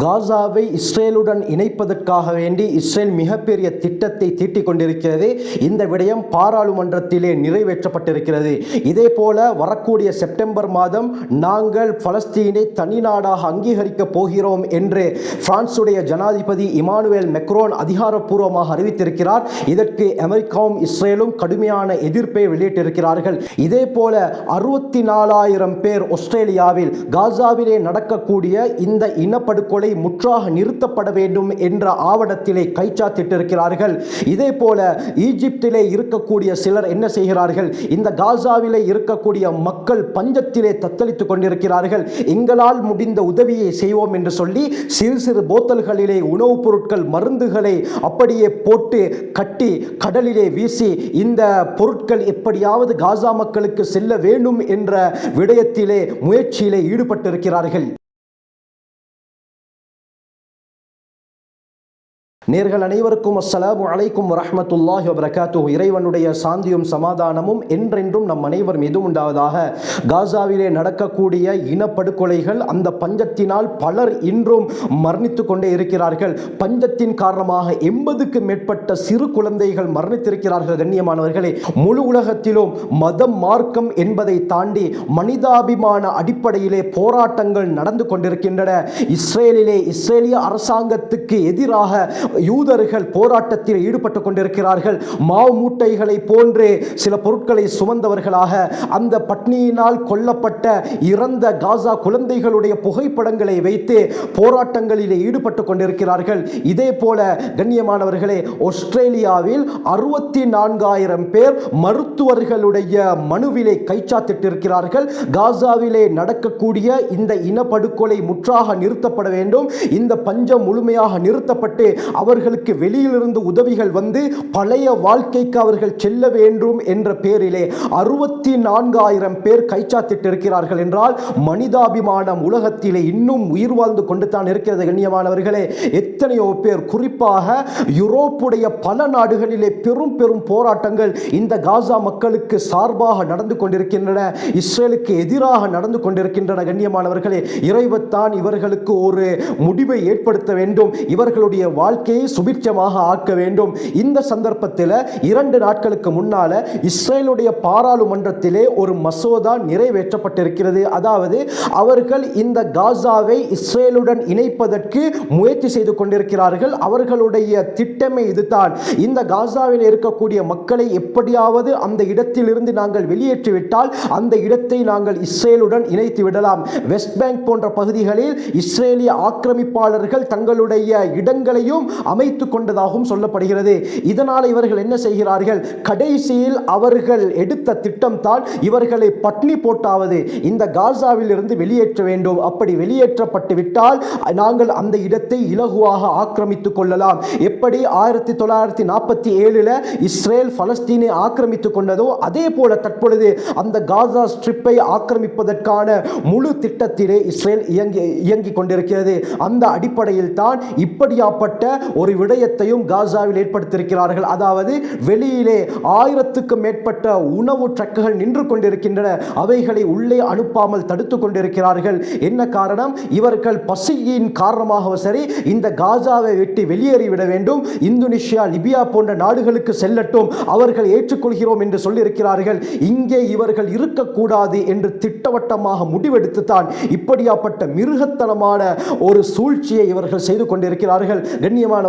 காசாவை இஸ்ரேலுடன் இணைப்பதற்காக வேண்டி இஸ்ரேல் மிகப்பெரிய திட்டத்தை தீட்டிக் கொண்டிருக்கிறது இந்த விடயம் பாராளுமன்றத்திலே நிறைவேற்றப்பட்டிருக்கிறது. இதே போல வரக்கூடிய செப்டம்பர் மாதம் நாங்கள் பலஸ்தீனை தனி நாடாக அங்கீகரிக்கப் போகிறோம் என்று பிரான்சுடைய ஜனாதிபதி இமானுவேல் மெக்ரோன் அதிகாரப்பூர்வமாக அறிவித்திருக்கிறார். இதற்கு அமெரிக்காவும் இஸ்ரேலும் கடுமையான எதிர்ப்பை வெளியிட்டிருக்கிறார்கள். இதே போல அறுபத்தி நாலாயிரம் பேர் ஆஸ்திரேலியாவில் காசாவிலே நடக்கக்கூடிய இந்த இனப்படுகொலை முற்றாக நிறுத்தப்பட வேண்டும் என்ற ஆவணத்திலே கைச்சாத்திட்டிருக்கிறார்கள். இதே போல ஈஜிப்திலே இருக்கக்கூடிய சிலர் என்ன செய்கிறார்கள்? இந்த காசாவிலே இருக்கக்கூடிய மக்கள் பஞ்சத்திலே தத்தளித்துக் கொண்டிருக்கிறார்கள். எங்களால் முடிந்த உதவியை செய்வோம் என்று சொல்லி சிறு சிறு போத்தல்களிலே உணவுப் பொருட்கள் மருந்துகளை அப்படியே போட்டு கட்டி கடலிலே வீசி இந்த பொருட்கள் எப்படியாவது காசா மக்களுக்கு செல்ல வேண்டும் என்ற விடயத்திலே முயற்சியிலே ஈடுபட்டிருக்கிறார்கள். நேர்கள் அனைவருக்கும் அஸ்ஸலாமு அலைக்கும் வரஹ்மத்துல்லாஹி வபரகாத்துஹு. இறைவனுடைய சாந்தியும் சமாதானமும் என்றென்றும் நம் அனைவர் மீது உண்டாவதாக காசாவிலே நடக்கக்கூடிய இனப்படுகொலைகள் அந்த பஞ்சத்தினால் பலர் இன்றும் மரணித்து கொண்டே இருக்கிறார்கள். பஞ்சத்தின் காரணமாக எண்பதுக்கு மேற்பட்ட சிறு குழந்தைகள் மரணித்திருக்கிறார்கள் கண்ணியமானவர்களே. முழு உலகத்திலும் மதம் மார்க்கம் என்பதை தாண்டி மனிதாபிமான அடிப்படையிலே போராட்டங்கள் நடந்து கொண்டிருக்கின்றன. இஸ்ரேலிலே இஸ்ரேலிய அரசாங்கத்துக்கு எதிராக யூதர்கள் போராட்டத்தில் ஈடுபட்டு கொண்டிருக்கிறார்கள். மாவு மூட்டைகளை போன்று சில பொருட்களை சுமந்தவர்களாக அந்த பட்னியினால் கொல்லப்பட்ட இறந்த காசா குழந்தைகளுடைய புகைப்படங்களை வைத்து போராட்டங்களிலே ஈடுபட்டு கொண்டிருக்கிறார்கள். இதே போல கண்ணியமானவர்களே ஆஸ்திரேலியாவில் அறுபத்தி நான்காயிரம் பேர் மருத்துவர்களுடைய மனுவிலே கைச்சாத்திட்டிருக்கிறார்கள். காசாவிலே நடக்கக்கூடிய இந்த இனப்படுகொலை முற்றாக நிறுத்தப்பட வேண்டும். இந்த பஞ்சம் முழுமையாக நிறுத்தப்பட்டு அவர் அவர்களுக்கு வெளியிலிருந்து உதவிகள் வந்து பழைய வாழ்க்கைக்கு அவர்கள் செல்ல வேண்டும் என்ற பேரிலே அறுபத்தி நான்காயிரம் பேர் கைச்சாத்திட்டிருக்கிறார்கள் என்றால் மனிதாபிமானம் உலகத்திலே இன்னும் உயிர் வாழ்ந்து கொண்டு தான் இருக்கிறது கண்ணியமானவர்களே. எத்தனையோ பேர் குறிப்பாக யூரோப்புடைய பல நாடுகளிலே பெரும் பெரும் போராட்டங்கள் இந்த காசா மக்களுக்கு சார்பாக நடந்து கொண்டிருக்கின்றன இஸ்ரேலுக்கு எதிராக நடந்து கொண்டிருக்கின்றன கண்ணியமானவர்களே. இறைவத்தான் இவர்களுக்கு ஒரு முடிவை ஏற்படுத்த வேண்டும். இவர்களுடைய வாழ்க்கையை சுபிட்சமாக ஆக்க வேண்டும். இந்த சந்தர்ப்பத்தில் இரண்டு நாட்களுக்கு முன்னால இஸ்ரேலுடைய பாராளுமன்றத்திலே ஒரு மசோதா நிறைவேற்றப்பட்டிருக்கிறது. அதாவது அவர்கள் இந்த காசாவை இஸ்ரேலுடன் இணைப்பதற்கு முயற்சி செய்து கொண்டிருக்கிறார்கள். அவர்களுடைய திட்டமே இதுதான். இந்த காசாவில் இருக்கக்கூடிய மக்களை எப்படியாவது அந்த இடத்திலிருந்து நாங்கள் வெளியேற்றிவிட்டால் அந்த இடத்தை நாங்கள் இஸ்ரேலுடன் இணைத்து விடலாம். வெஸ்ட் பேங்க் போன்ற பகுதிகளில் இஸ்ரேலிய ஆக்கிரமிப்பாளர்கள் தங்களுடைய இடங்களையும் அமைத்து கொண்டதாகவும் சொல்லப்படுகிறது. இதனால் இவர்கள் என்ன செய்கிறார்கள்? கடைசியில் அவர்கள் எடுத்த திட்டம்தான் இவர்களை பட்னி போட்டாவது இந்த காசாவில் இருந்து வெளியேற்ற வேண்டும். அப்படி வெளியேற்றப்பட்டு விட்டால் நாங்கள் அந்த இடத்தை இலகுவாக ஆக்கிரமித்துக் கொள்ளலாம். எப்படி ஆயிரத்தி தொள்ளாயிரத்தி நாற்பத்தி ஏழில் இஸ்ரேல் பலஸ்தீனை ஆக்கிரமித்துக் கொண்டதோ அதே போல தற்பொழுது அந்த காசா ஸ்ட்ரிப்பை ஆக்கிரமிப்பதற்கான முழு திட்டத்திலே இஸ்ரேல் இயங்கி இயங்கிக் கொண்டிருக்கிறது. அந்த அடிப்படையில் தான் இப்படியாப்பட்ட ஒரு விடயத்தையும் காசாவில் ஏற்படுத்தியிருக்கிறார்கள். அதாவது வெளியிலே ஆயிரத்துக்கும் மேற்பட்ட உணவு ட்ரக்குகள் நின்று கொண்டிருக்கின்றன. அவைகளை உள்ளே அனுப்பாமல் தடுத்து கொண்டிருக்கிறார்கள். என்ன காரணம்? இவர்கள் பசியின் காரணமாக சரி இந்த காசாவை விட்டு வெளியேறிவிட வேண்டும். இந்தோனேஷியா லிபியா போன்ற நாடுகளுக்கு செல்லட்டும். அவர்கள் ஏற்றுக்கொள்கிறோம் என்று சொல்லியிருக்கிறார்கள். இங்கே இவர்கள் இருக்கக்கூடாது என்று திட்டவட்டமாக முடிவெடுத்து தான் இப்படியாப்பட்ட மிருகத்தனமான ஒரு சூழ்ச்சியை இவர்கள் செய்து கொண்டிருக்கிறார்கள்.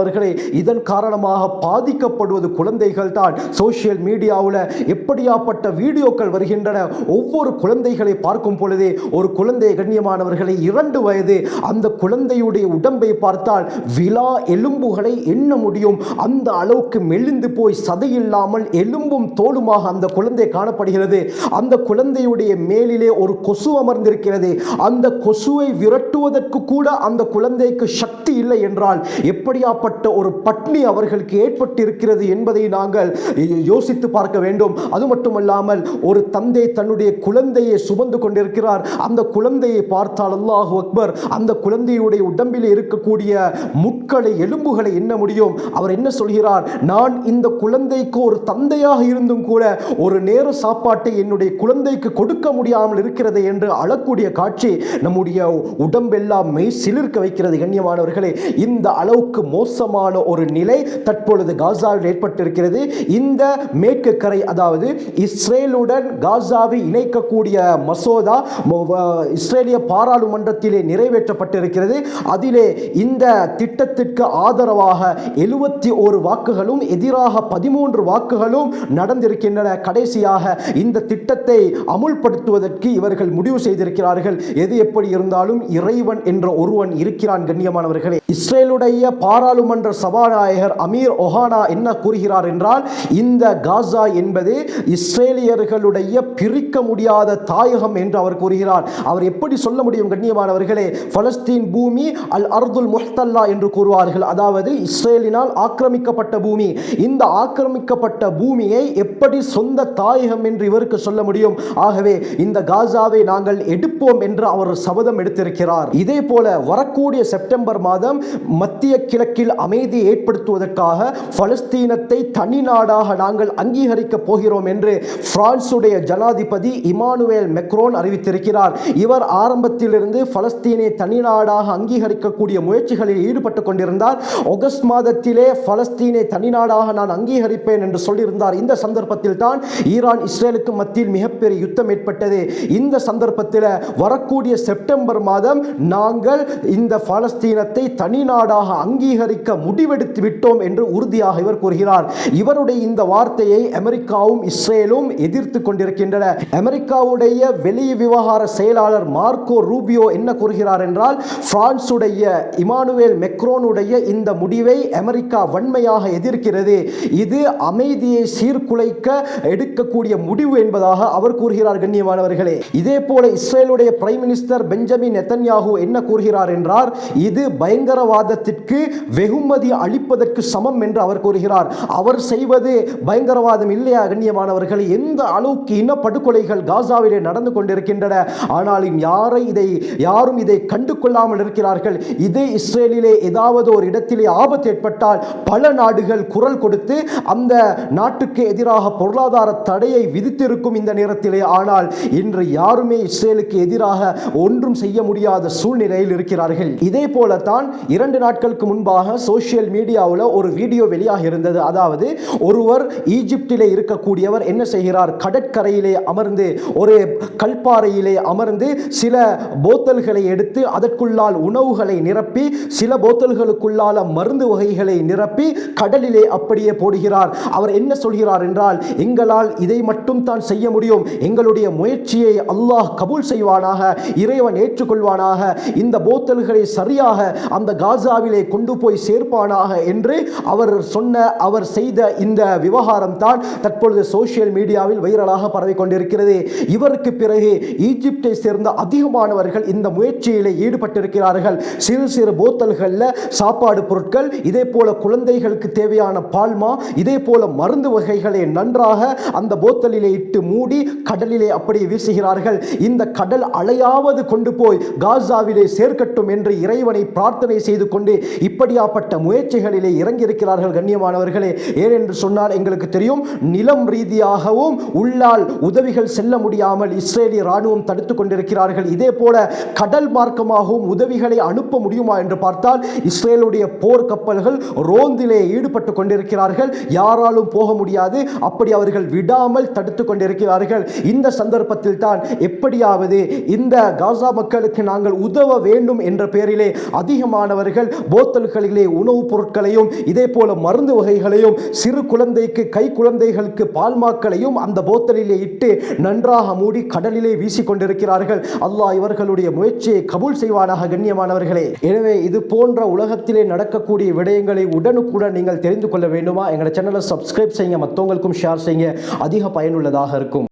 அவர்களே இதன் காரணமாக பாதிக்கப்படுவது குழந்தைகள் தான் சோசியல் மீடியாவில் எப்படியாப்பட்ட வீடியோக்கள் வருகின்றன ஒவ்வொரு குழந்தைகளை பார்க்கும் பொழுதே ஒரு குழந்தை கண்ணியமானவர்களை இரண்டு வயது அந்த குழந்தையுடைய உடம்பை பார்த்தால் விழா எலும்புகளை எண்ண முடியும். அந்த அளவுக்கு மெலிந்து போய் சதையில்லாமல் எலும்பும் தோலுமாக அந்த குழந்தை காணப்படுகிறது. அந்த குழந்தையுடைய மேலிலே ஒரு கொசு அமர்ந்திருக்கிறது. அந்த கொசுவை விரட்டுவதற்கு கூட அந்த குழந்தைக்கு சக்தி இல்லை என்றால் எப்படியாப்பட்ட இப்படியாப்பட்ட ஒரு பட்னி அவர்களுக்கு ஏற்பட்டிருக்கிறது என்பதை நாங்கள் யோசித்து பார்க்க வேண்டும். அது மட்டுமல்லாமல் ஒரு தந்தை தன்னுடைய குழந்தையை சுமந்து கொண்டிருக்கிறார். அந்த குழந்தையை பார்த்தால் அல்லாஹு அக்பர் அந்த குழந்தையுடைய உடம்பில் இருக்கக்கூடிய முட்களை எலும்புகளை என்ன முடியும்? அவர் என்ன சொல்கிறார்? நான் இந்த குழந்தைக்கு ஒரு தந்தையாக இருந்தும் கூட ஒரு நேர சாப்பாட்டை என்னுடைய குழந்தைக்கு கொடுக்க முடியாமல் இருக்கிறது என்று அழக்கூடிய காட்சி நம்முடைய உடம்பெல்லாம் மெய் சிலிர்க்க வைக்கிறது கண்ணியமானவர்களே. இந்த அளவுக்கு மோசமான ஒரு நிலை தற்பொழுது காசாவில் ஏற்பட்டிருக்கிறது. இந்த மேற்கு கரை அதாவது இஸ்ரேலுடன் காசாவை இணைக்கக்கூடிய மசோதா இஸ்ரேலிய பாராளுமன்றத்திலே நிறைவேற்றப்பட்டிருக்கிறது. அதிலே இந்த திட்டத்திற்கு ஆதரவாக எழுபத்தி ஒரு வாக்குகளும் எதிராக பதிமூன்று வாக்குகளும் நடந்திருக்கின்றன. கடைசியாக இந்த திட்டத்தை அமுல்படுத்துவதற்கு இவர்கள் முடிவு செய்திருக்கிறார்கள். எது எப்படி இருந்தாலும் இறைவன் என்ற ஒருவன் இருக்கிறான் கண்ணியமானவர்களே. இஸ்ரேலுடைய பாராளுமன்ற நாடாளுமன்ற சபாநாயகர் அமீர் ஒஹானா என்ன கூறுகிறார் என்றால் இந்த காசா என்பது இஸ்ரேலியர்களுடைய பிரிக்க முடியாத தாயகம் என்று அவர் கூறுகிறார். அவர் எப்படி சொல்ல முடியும் கண்ணியமானவர்களே? பலஸ்தீன் பூமி அல் அர்துல் முஹ்தல்லா என்று கூறுவார்கள். அதாவது இஸ்ரேலினால் ஆக்கிரமிக்கப்பட்ட பூமி. இந்த ஆக்கிரமிக்கப்பட்ட பூமியை எப்படி சொந்த தாயகம் என்று இவருக்கு சொல்ல முடியும்? ஆகவே இந்த காசாவை நாங்கள் எடுப்போம் என்று அவர் சபதம் எடுத்திருக்கிறார். இதே போல வரக்கூடிய செப்டம்பர் மாதம் மத்திய கிழக்கில் அமைதியை ஏற்படுத்துவதற்காக பலஸ்தீனத்தை தனி நாடாக நாங்கள் அங்கீகரிக்க போகிறோம் என்று பிரான்சுடைய ஜனாதிபதி இமானுவேல் மெக்ரோன் அறிவித்திருக்கிறார். இவர் ஆரம்பத்திலிருந்து பலஸ்தீனை தனி நாடாக அங்கீகரிக்கக்கூடிய முயற்சிகளில் ஈடுபட்டு கொண்டிருந்தார். ஆகஸ்ட் மாதத்திலே பலஸ்தீனை தனி நாடாக நான் அங்கீகரிப்பேன் என்று சொல்லியிருந்தார். இந்த சந்தர்ப்பத்தில் தான் ஈரான் இஸ்ரேலுக்கு மத்தியில் மிகப்பெரிய யுத்தம் ஏற்பட்டது. இந்த சந்தர்ப்பத்தில் வரக்கூடிய செப்டம்பர் மாதம் நாங்கள் இந்த பாலஸ்தீனத்தை தனி நாடாக அங்கீகரிக்க முடிவெடுத்து விட்டோம் என்று உறுதியாக இவர் கூறுகிறார். இவருடைய இந்த வார்த்தையை அமெரிக்காவும் இஸ்ரேலும் எதிர்த்து கொண்டிருக்கின்றன. அமெரிக்காவுடைய வெளி விவகார செயலாளர் மார்க்கோ ரூபியோ என்ன கூறுகிறார் என்றால் பிரான்சுடைய இமானுவேல் மெக்ரோனுடைய இந்த முடிவை அமெரிக்கா வன்மையாக எதிர்க்கிறது. இது அமைதியை சீர்குலைக்க எடுக்கக்கூடிய முடிவு என்பதாக அவர் கூறுகிறார் கண்ணியமானவர்களே. இதே போல இஸ்ரேலுடைய பிரைம் மினிஸ்டர் பெஞ்சமின் நெத்தன்யாகு என்ன கூறுகிறார் என்றார் இது பயங்கரவாதத்திற்கு வெகு வெகுமதி அளிப்பதற்கு சமம் என்று அவர் கூறுகிறார். அவர் செய்வது பயங்கரவாதம் இல்லையா கண்ணியமானவர்கள்? எந்த அளவுக்கு இனப்படுகொலைகள் காசாவிலே நடந்து கொண்டிருக்கின்றன? ஆனாலும் யாரை இதை யாரும் இதை கண்டு கொள்ளாமல் இருக்கிறார்கள்? இதே இஸ்ரேலிலே ஏதாவது ஒரு இடத்திலே ஆபத்து ஏற்பட்டால் பல நாடுகள் குரல் கொடுத்து அந்த நாட்டுக்கு எதிராக பொருளாதார தடையை விதித்திருக்கும் இந்த நேரத்திலே. ஆனால் இன்று யாருமே இஸ்ரேலுக்கு எதிராக ஒன்றும் செய்ய முடியாத சூழ்நிலையில் இருக்கிறார்கள். இதே போலத்தான் இரண்டு நாட்களுக்கு முன்பாக சோஷியல் மீடியாவில் ஒரு வீடியோ வெளியாக இருந்தது. அதாவது ஒருவர் ஈஜிப்டிலே இருக்கக்கூடியவர் என்ன செய்கிறார்? கடற்கரையிலே அமர்ந்து ஒரு கல்பாறையிலே அமர்ந்து சில போத்தல்களை எடுத்து அதற்குள்ளால் உணவுகளை நிரப்பி சில போத்தல்களுக்குள்ளால மருந்து வகைகளை நிரப்பி கடலிலே அப்படியே போடுகிறார். அவர் என்ன சொல்கிறார் என்றால் எங்களால் இதை மட்டும் தான் செய்ய முடியும். எங்களுடைய முயற்சியை அல்லாஹ் கபூல் செய்வானாக இறைவன் ஏற்றுக்கொள்வானாக. இந்த போத்தல்களை சரியாக அந்த காசாவிலே கொண்டு போய் சேர்ப்பானாக என்று அவர் சொன்ன அவர் செய்த இந்த விவகாரம் தான் தற்பொழுது சோசியல் மீடியாவில் வைரலாக பரவி கொண்டிருக்கிறது இவருக்கு பிறகு ஈஜிப்டை சேர்ந்த அதிகமானவர்கள் இந்த முயற்சியில் ஈடுபட்டிருக்கிறார்கள். சிறு சிறு போத்தல்களில் சாப்பாடு பொருட்கள் இதே போல குழந்தைகளுக்கு தேவையான பால்மா இதே போல மருந்து வகைகளை நன்றாக அந்த போத்தலிலே இட்டு மூடி கடலிலே அப்படியே வீசுகிறார்கள். இந்த கடல் அலையாவது கொண்டு போய் காசாவிலே சேர்க்கட்டும் என்று இறைவனை பிரார்த்தனை செய்து கொண்டு இப்படியாப்பட்ட முயற்சிகளிலே இறங்கியிருக்கிறார்கள் கண்ணியமானவர்களே. ஏனென்று சொன்னால் எங்களுக்கு தெரியும் நிலம் ரீதியாகவும் உள்ளால் உதவிகள் செல்ல முடியாமல் இஸ்ரேலிய ராணுவம் தடுத்து கொண்டிருக்கிறார்கள். இதே போல கடல் மார்க்கமாகவும் உதவிகளை அனுப்ப முடியுமா என்று பார்த்தால் இஸ்ரேலுடைய போர் கப்பல்கள் ரோந்திலே ஈடுபட்டு கொண்டிருக்கிறார்கள். யாராலும் போக முடியாது. அப்படி அவர்கள் விடாமல் தடுத்து கொண்டிருக்கிறார்கள். இந்த சந்தர்ப்பத்தில் தான் எப்படியாவது இந்த காசா மக்களுக்கு நாங்கள் உதவ வேண்டும் என்ற பெயரிலே அதிகமானவர்கள் போத்தல்களிலே உணவுப் பொருட்களையும் இதே போல மருந்து வகைகளையும் சிறு குழந்தைக்கு கை குழந்தைகளுக்கு பால்மாக்களையும் அந்த போத்தலிலே இட்டு நன்றாக மூடி கடலிலே வீசிக்கொண்டிருக்கிறார்கள். அல்லாஹ் இவர்களுடைய முயற்சியை கபூல் செய்வானாக கண்ணியமானவர்களே. எனவே இது போன்ற உலகத்திலே நடக்கக்கூடிய விடயங்களை உடனுக்குடன் நீங்கள் தெரிந்து கொள்ள வேண்டுமா? எங்களோட சேனலை சப்ஸ்கிரைப் செய்யுங்க மற்றவங்களுக்கும் ஷேர் செய்யுங்க. அதிக பயனுள்ளதாக இருக்கும்.